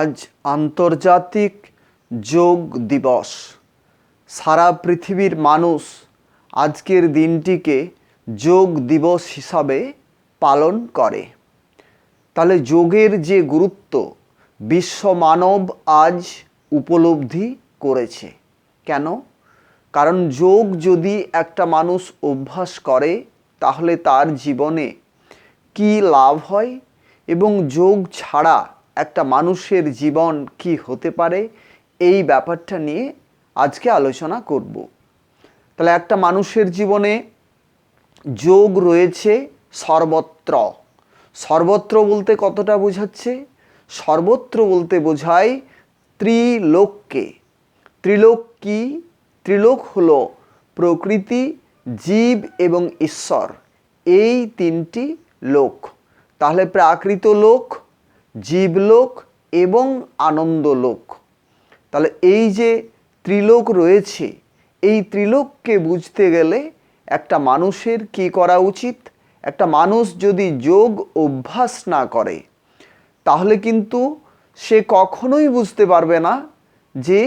আজ আন্তর্জাতিক যোগ দিবস। সারা পৃথিবীর মানুষ আজকের দিনটিকে যোগ দিবস হিসাবে পালন করে। তাহলে যোগের যে গুরুত্ব, বিশ্ব মানব আজ উপলব্ধি করেছে। কেন? কারণ যোগ যদি একটা মানুষ অভ্যাস করে, তাহলে তার জীবনে কি লাভ হয়? এবং যোগ ছাড়া একটা মানুষের জীবন কি হতে পারে, এই ব্যাপারটা নিয়ে আজকে আলোচনা করব। তাহলে একটা মানুষের জীবনে যোগ রয়েছে সর্বত্র। সর্বত্র বলতে কতটা বোঝাচ্ছে? সর্বত্র বলতে বোঝায় ত্রিলোককে। ত্রিলোক কি? ত্রিলোক হল প্রকৃতি, জীব এবং ঈশ্বর। এই তিনটি লোক। তাহলে প্রাকৃত লোক জীবলোক এবং আনন্দলোক। তাহলে এই যে ত্রিলোক রয়েছে, এই ত্রিলোককে বুঝতে গেলে একটা মানুষের কি করা উচিত? একটা মানুষ যদি যোগ অভ্যাস না করে, তাহলে কিন্তু সে কখনোই বুঝতে পারবে না যে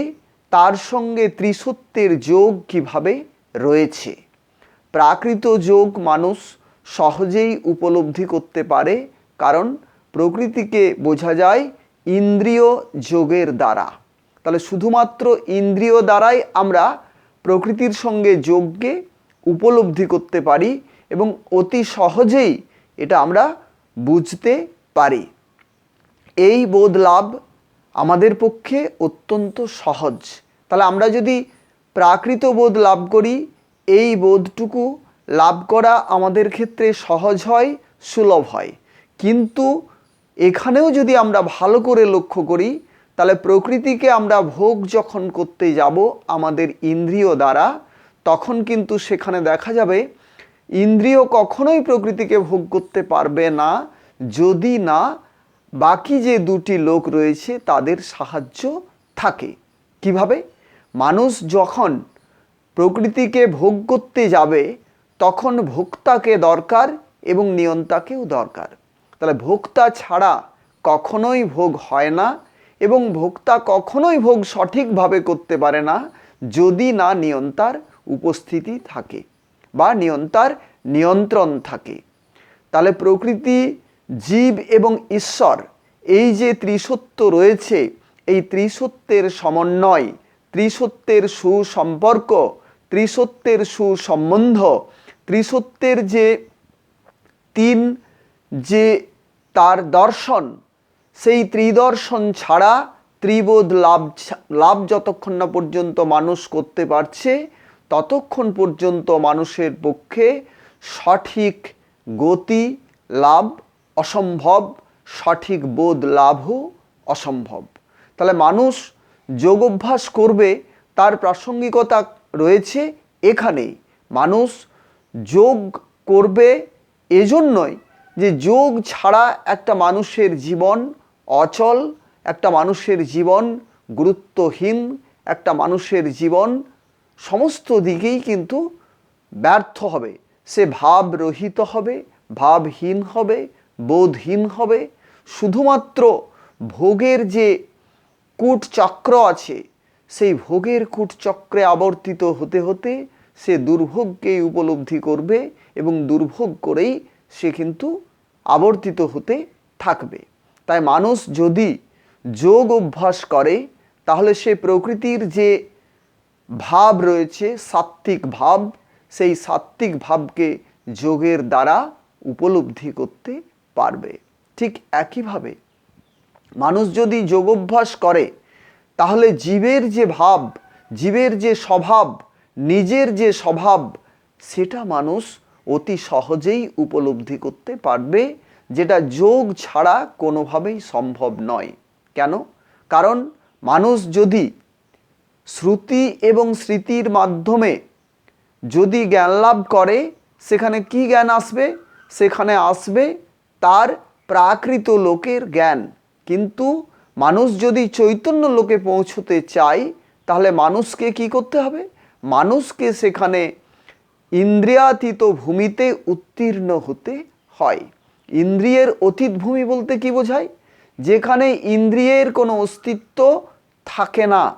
তার সঙ্গে ত্রিসত্যের যোগ কীভাবে রয়েছে। প্রাকৃত যোগ মানুষ সহজেই উপলব্ধি করতে পারে, কারণ প্রকৃতিকে বোঝা যায় ইন্দ্রিয় যোগের দ্বারা। তাহলে শুধুমাত্র ইন্দ্রিয় দ্বারাই আমরা প্রকৃতির সঙ্গে যোগকে উপলব্ধি করতে পারি এবং অতি সহজেই এটা আমরা বুঝতে পারি। এই বোধ লাভ আমাদের পক্ষে অত্যন্ত সহজ। তাহলে আমরা যদি প্রাকৃত বোধ লাভ করি, এই বোধটুকু লাভ করা আমাদের ক্ষেত্রে সহজ হয়, সুলভ হয়। কিন্তু এখানেও যদি আমরা ভালো করে লক্ষ্য করি, তাহলে প্রকৃতিকে আমরা ভোগ যখন করতে যাব আমাদের ইন্দ্রিয় দ্বারা, তখন কিন্তু সেখানে দেখা যাবে ইন্দ্রিয় কখনোই প্রকৃতিকে ভোগ করতে পারবে না, যদি না বাকি যে দুটি লোক রয়েছে তাদের সাহায্য থাকে। কীভাবে? মানুষ যখন প্রকৃতিকে ভোগ করতে যাবে, তখন ভোক্তাকে দরকার এবং নিয়ন্তাকেও দরকার। তাহলে ভোক্তা ছাড়া কখনোই ভোগ হয় না এবং ভোক্তা কখনোই ভোগ সঠিকভাবে করতে পারে না যদি না নিয়ন্তার উপস্থিতি থাকে বা নিয়ন্তার নিয়ন্ত্রণ থাকে। তাহলে প্রকৃতি, জীব এবং ঈশ্বর এই যে ত্রিসত্য রয়েছে, এই ত্রিসত্যের সমন্বয় ত্রিসত্যের সুসম্পর্ক ত্রিসত্যের সুসম্বন্ধ ত্রিসত্যের যে তিন যে তার দর্শন, সেই ত্রিদর্শন ছাড়া ত্রিবোধ লাভ লাভ যতক্ষণ না পর্যন্ত মানুষ করতে পারছে, ততক্ষণ পর্যন্ত মানুষের পক্ষে সঠিক গতি লাভ অসম্ভব, সঠিক বোধ লাভও অসম্ভব। তাহলে মানুষ যোগ অভ্যাস করবে, তার প্রাসঙ্গিকতা রয়েছে এখানেই। মানুষ যোগ করবে এজন্যই যে যোগ ছাড়া একটা মানুষের জীবন অচল, একটা মানুষের জীবন গুরুত্বহীন, একটা মানুষের জীবন সমস্ত দিকেই কিন্তু ব্যর্থ হবে। সে ভাবরহিত হবে, ভাবহীন হবে, বোধহীন হবে। শুধুমাত্র ভোগের যে কূটচক্র আছে, সেই ভোগের কূটচক্রে আবর্তিত হতে হতে সে দুর্ভোগকেই উপলব্ধি করবে এবং দুর্ভোগ করেই সে কিন্তু আবর্তিত হতে থাকবে। তাই মানুষ যদি যোগ অভ্যাস করে, তাহলে সে প্রকৃতির যে ভাব রয়েছে, সাত্ত্বিক ভাব, সেই সাত্ত্বিক ভাবকে যোগের দ্বারা উপলব্ধি করতে পারবে। ঠিক একইভাবে মানুষ যদি যোগ অভ্যাস করে, তাহলে জীবের যে ভাব, জীবের যে স্বভাব, নিজের যে স্বভাব, সেটা মানুষ অতি সহজেই উপলব্ধি করতে পারবে, যেটা যোগ ছাড়া কোনোভাবেই সম্ভব নয়। কেন? কারণ মানুষ যদি শ্রুতি এবং স্মৃতির মাধ্যমে যদি জ্ঞান লাভ করে, সেখানে কি জ্ঞান আসবে? সেখানে আসবে তার প্রাকৃত লোকের জ্ঞান। কিন্তু মানুষ যদি চৈতন্য লোকে পৌঁছতে চায়, তাহলে মানুষকে কি করতে হবে? মানুষকে সেখানে ইন্দ্রিয়াতীত ভূমিতে উত্তীর্ণ হতে হয়। ইন্দ্রিয়ের অতীত ভূমি বলতে কি বোঝায়? যেখানে ইন্দ্রিয়ের কোনো অস্তিত্ব থাকে না,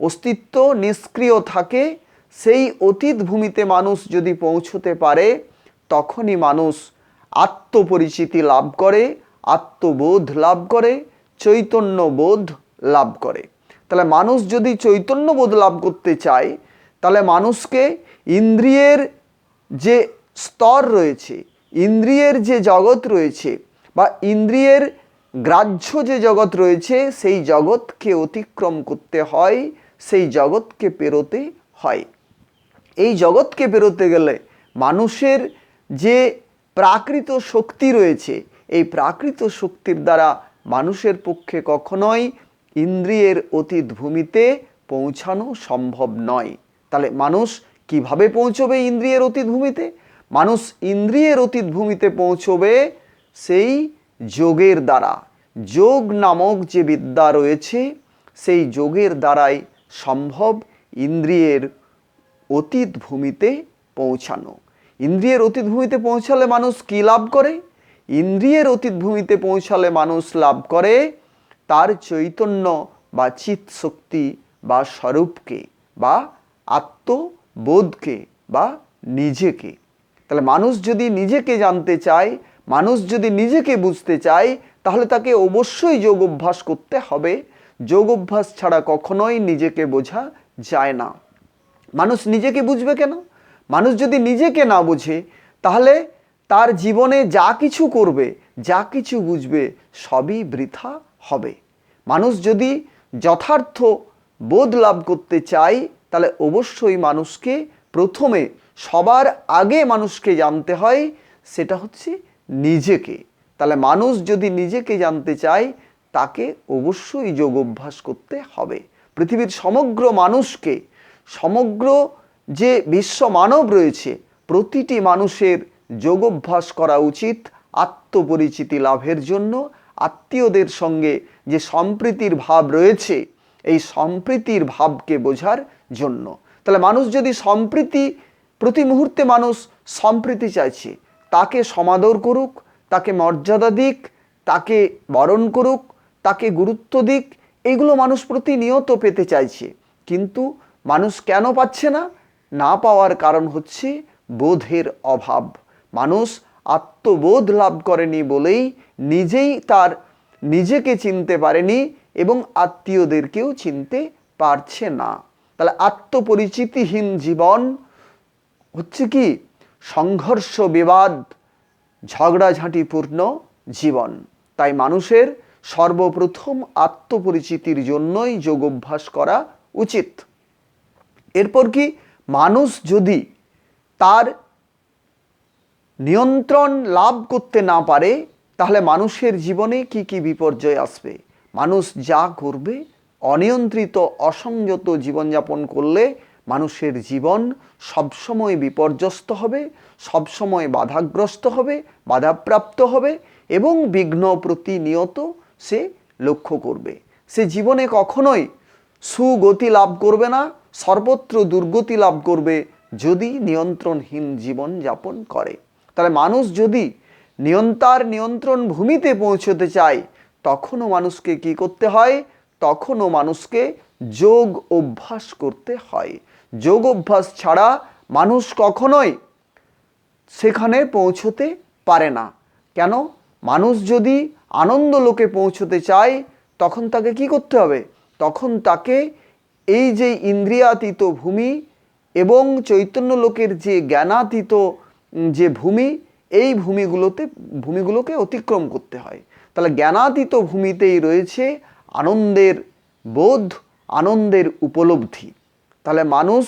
অস্তিত্ব নিষ্ক্রিয় থাকে, সেই অতীত ভূমিতে মানুষ যদি পৌঁছতে পারে, তখনই মানুষ আত্মপরিচিতি লাভ করে, আত্মবোধ লাভ করে চৈতন্য বোধ লাভ করে। তাহলে মানুষ যদি চৈতন্য বোধ লাভ করতে চায়, তাহলে মানুষকে ইন্দ্রিয়ের যে স্তর রয়েছে, ইন্দ্রিয়ের যে জগৎ রয়েছে বা ইন্দ্রিয়ের গ্রাহ্য যে জগৎ রয়েছে, সেই জগৎকে অতিক্রম করতে হয়, সেই জগৎকে পেরোতে হয়। এই জগৎকে পেরোতে গেলে মানুষের যে প্রাকৃত শক্তি রয়েছে, এই প্রাকৃত শক্তির দ্বারা মানুষের পক্ষে কখনোই ইন্দ্রিয়ের অতীত ভূমিতে পৌঁছানো সম্ভব নয়। তাহলে মানুষ কীভাবে পৌঁছবে ইন্দ্রিয়ের অতীত ভূমিতে মানুষ ইন্দ্রিয়ের অতীত ভূমিতে পৌঁছবে সেই যোগের দ্বারা। যোগ নামক যে বিদ্যা রয়েছে, সেই যোগের দ্বারাই সম্ভব ইন্দ্রিয়ের অতীত ভূমিতে পৌঁছানো। ইন্দ্রিয়ের অতীত ভূমিতে পৌঁছালে মানুষ কী লাভ করে? ইন্দ্রিয়ের অতীত ভূমিতে পৌঁছালে মানুষ লাভ করে তার চৈতন্য বা চিত শক্তি বা স্বরূপকে বা আত্মবোধকে বা নিজেকে। তাহলে মানুষ যদি নিজেকে জানতে চায়, মানুষ যদি নিজেকে বুঝতে চায়, তাহলে তাকে অবশ্যই যোগ অভ্যাস করতে হবে। যোগ অভ্যাস ছাড়া কখনোই নিজেকে বোঝা যায় না। মানুষ নিজেকে বুঝবে কেন? মানুষ যদি নিজেকে না বুঝে, তাহলে তার জীবনে যা কিছু করবে, যা কিছু বুঝবে, সবই বৃথা হবে। মানুষ যদি যথার্থ বোধ লাভ করতে চায় তাহলে অবশ্যই মানুষকে প্রথমে সবার আগে মানুষকে জানতে হয় সেটা হচ্ছে নিজেকে। তাহলে মানুষ যদি নিজেকে জানতে চায়, তাকে অবশ্যই যোগ অভ্যাস করতে হবে। পৃথিবীর সমগ্র মানুষকে, সমগ্র যে বিশ্ব মানব রয়েছে, প্রতিটি মানুষের যোগ অভ্যাস করা উচিত আত্মপরিচিতি লাভের জন্য। আত্মীয়দের সঙ্গে যে সম্প্রীতির ভাব রয়েছে, এই সম্প্রীতির ভাবকে বোঝার জন্য। তাহলে মানুষ যদি সম্প্রীতি, প্রতি মুহূর্তে মানুষ সম্প্রীতি চাইছে, তাকে সমাদর করুক, তাকে মর্যাদা দিক, তাকে বরণ করুক, তাকে গুরুত্ব দিক এইগুলো মানুষ প্রতিনিয়ত পেতে চাইছে। কিন্তু মানুষ কেন পাচ্ছে না? না পাওয়ার কারণ হচ্ছে বোধের অভাব। মানুষ আত্মবোধ লাভ করেনি বলেই নিজেই তার নিজেকে চিনতে পারেনি এবং আত্মীয়দেরকেও চিনতে পারছে না। তাহলে আত্মপরিচিতিহীন জীবন হচ্ছে কি? সংঘর্ষ, বিবাদ, ঝগড়াঝাঁটিপূর্ণ জীবন। তাই মানুষের সর্বপ্রথম আত্মপরিচিতির জন্যই যোগ অভ্যাস করা উচিত। এরপর কি? মানুষ যদি তার নিয়ন্ত্রণ লাভ করতে না পারে, তাহলে মানুষের জীবনে কি কি বিপর্যয় আসবে? মানুষ যা করবে অনিয়ন্ত্রিত, অসংযত জীবনযাপন করলে মানুষের জীবন সবসময় বিপর্যস্ত হবে, সবসময় বাধাগ্রস্ত হবে, বাধাপ্রাপ্ত হবে এবং বিঘ্ন প্রতিনিয়ত সে লক্ষ্য করবে। সে জীবনে কখনোই সুগতি লাভ করবে না, সর্বত্র দুর্গতি লাভ করবে যদি নিয়ন্ত্রণহীন জীবন যাপন করে। তাহলে মানুষ যদি নিয়ন্তার নিয়ন্ত্রণ ভূমিতে পৌঁছতে চায়, তখনও মানুষকে কি করতে হয়? তখনও মানুষকে যোগ অভ্যাস করতে হয়। যোগ অভ্যাস ছাড়া মানুষ কখনোই সেখানে পৌঁছতে পারে না। কেন? মানুষ যদি আনন্দ লোকে পৌঁছতে চায়, তখন তাকে কি করতে হবে? তখন তাকে এই যে ইন্দ্রিয়াতীত ভূমি এবং চৈতন্য লোকের যে জ্ঞানাতীত যে ভূমি, এই ভূমিগুলোতে, ভূমিগুলোকে অতিক্রম করতে হয়। তাহলে জ্ঞানাতীত ভূমিতেই রয়েছে আনন্দের বোধ, আনন্দের উপলব্ধি। তাহলে মানুষ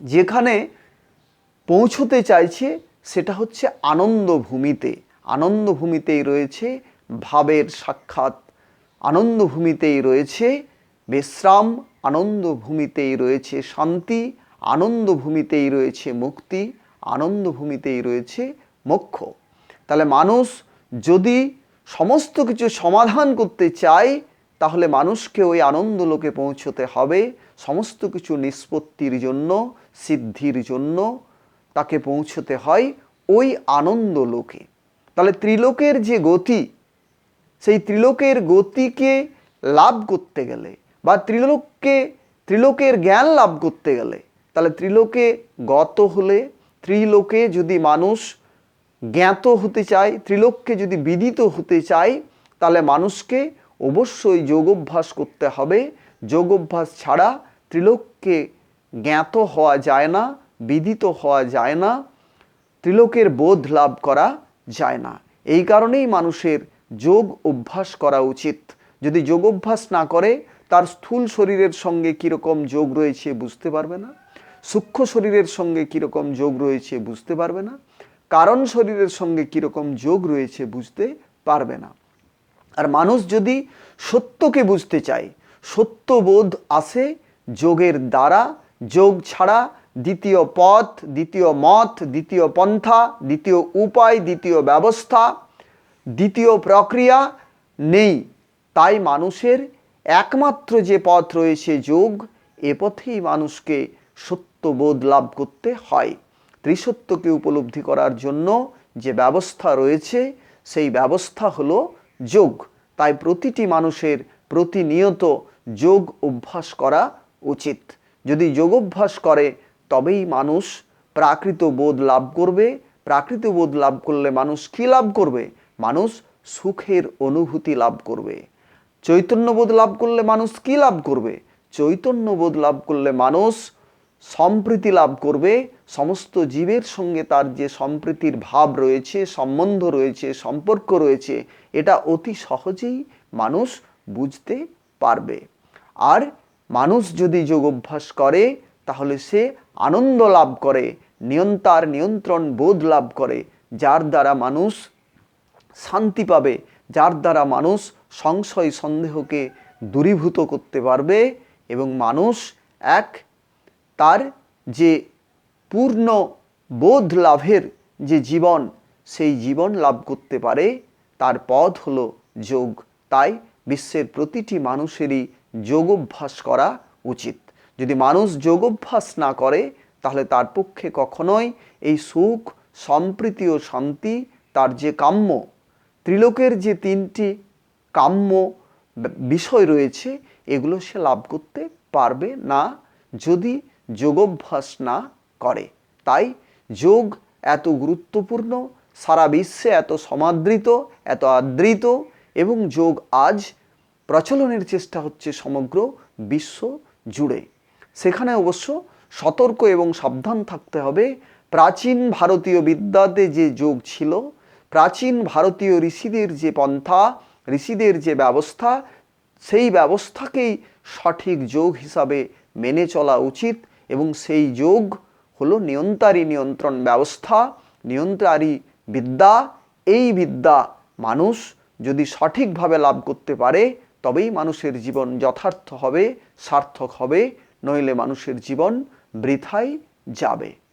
যেখানে পৌঁছতে চাইছে, সেটা হচ্ছে আনন্দ ভূমিতে আনন্দ ভূমিতেই রয়েছে ভাবের সাক্ষাৎ আনন্দ ভূমিতেই রয়েছে বিশ্রাম আনন্দ ভূমিতেই রয়েছে শান্তি আনন্দ ভূমিতেই রয়েছে মুক্তি আনন্দ ভূমিতেই রয়েছে মোক্ষ। তাহলে মানুষ যদি সমস্ত কিছু সমাধান করতে চাই, তাহলে মানুষকে ওই আনন্দ লোকে পৌঁছতে হবে। সমস্ত কিছু নিষ্পত্তির জন্য, সিদ্ধির জন্য তাকে পৌঁছতে হয় ওই আনন্দ লোকে। তাহলে ত্রিলোকের যে গতি, সেই ত্রিলোকের গতিকে লাভ করতে গেলে বা ত্রিলোককে, ত্রিলোকের জ্ঞান লাভ করতে গেলে, তাহলে ত্রিলোকে গত হলে, ত্রিলোকে যদি মানুষ জ্ঞাত হতে চায়, ত্রিলোককে যদি বিদিত হতে চায়, তাহলে মানুষকে অবশ্যই যোগ অভ্যাস করতে হবে। যোগ অভ্যাস ছাড়া ত্রিলোককে জ্ঞাত হওয়া যায় না, বিদিত হওয়া যায় না, ত্রিলোকের বোধ লাভ করা যায় না। এই কারণেই মানুষের যোগ অভ্যাস করা উচিত। যদি যোগ অভ্যাস না করে, তার স্থূল শরীরের সঙ্গে কীরকম যোগ রয়েছে বুঝতে পারবে না? সূক্ষ্ম শরীরের সঙ্গে কীরকম যোগ রয়েছে বুঝতে পারবে না? কারণ শরীরের সঙ্গে কীরকম যোগ রয়েছে বুঝতে পারবে না। আর মানুষ যদি সত্যকে বুঝতে চায়, সত্যবোধ আসে যোগের দ্বারা, যোগ ছাড়া দ্বিতীয় পথ, দ্বিতীয় মত, দ্বিতীয় পন্থা, দ্বিতীয় উপায়, দ্বিতীয় ব্যবস্থা, দ্বিতীয় প্রক্রিয়া নেই। তাই মানুষের একমাত্র যে পথ রয়েছে যোগ, এ পথেই মানুষকে সত্যবোধ লাভ করতে হয়। ত্রিসত্যকে উপলব্ধি করার জন্য যে ব্যবস্থা রয়েছে, সেই ব্যবস্থা হলো যোগ। তাই প্রতিটি মানুষের প্রতিনিয়ত যোগ অভ্যাস করা উচিত। যদি যোগ অভ্যাস করে, তবেই মানুষ প্রাকৃত বোধ লাভ করবে। প্রাকৃত বোধ লাভ করলে মানুষ কী লাভ করবে? মানুষ সুখের অনুভূতি লাভ করবে। চৈতন্যবোধ লাভ করলে মানুষ কী লাভ করবে? চৈতন্যবোধ লাভ করলে মানুষ সম্প্রীতি লাভ করবে, সমস্ত জীবের সঙ্গে তার যে সম্প্রীতির ভাব রয়েছে, সম্বন্ধ রয়েছে, সম্পর্ক রয়েছে, এটা অতি সহজেই মানুষ বুঝতে পারবে। আর মানুষ যদি যোগ অভ্যাস করে, তাহলে সে আনন্দ লাভ করে, নিয়ন্তার নিয়ন্ত্রণ বোধ লাভ করে, যার দ্বারা মানুষ শান্তি পাবে, যার দ্বারা মানুষ সংশয়, সন্দেহকে দূরীভূত করতে পারবে এবং মানুষ এক তার যে পূর্ণ বোধ লাভের যে জীবন, সেই জীবন লাভ করতে পারে, তার পথ হলো যোগ। তাই বিশ্বের প্রতিটি মানুষেরই যোগাভ্যাস করা উচিত। যদি মানুষ যোগাভ্যাস না করে, তাহলে তার পক্ষে কখনোই এই সুখ, সম্প্রীতি ও শান্তি, তার যে কাম্য, ত্রিলোকের যে তিনটি কাম্য বিষয় রয়েছে, এগুলো সে লাভ করতে পারবে না। যদি যোগাভ্যাস না করে। তাই যোগ এত গুরুত্বপূর্ণ, সারা বিশ্বে এত সমাদৃত, এত আদৃত এবং যোগ আজ প্রচলনের চেষ্টা হচ্ছে সমগ্র বিশ্ব জুড়ে। সেখানে অবশ্য সতর্ক এবং সাবধান থাকতে হবে। প্রাচীন ভারতীয় বিদ্যাতে যে যোগ ছিল, প্রাচীন ভারতীয় ঋষিদের যে পন্থা, ঋষিদের যে ব্যবস্থা, সেই ব্যবস্থাকেই সঠিক যোগ হিসাবে মেনে চলা উচিত। এবং সেই যোগ হলো নিয়ন্তারী নিয়ন্ত্রণ ব্যবস্থা নিয়ন্ত্রারী বিদ্যা। এই বিদ্যা মানুষ যদি সঠিকভাবে লাভ করতে পারে, তবেই মানুষের জীবন যথার্থ হবে, সার্থক হবে, নইলে মানুষের জীবন বৃথাই যাবে।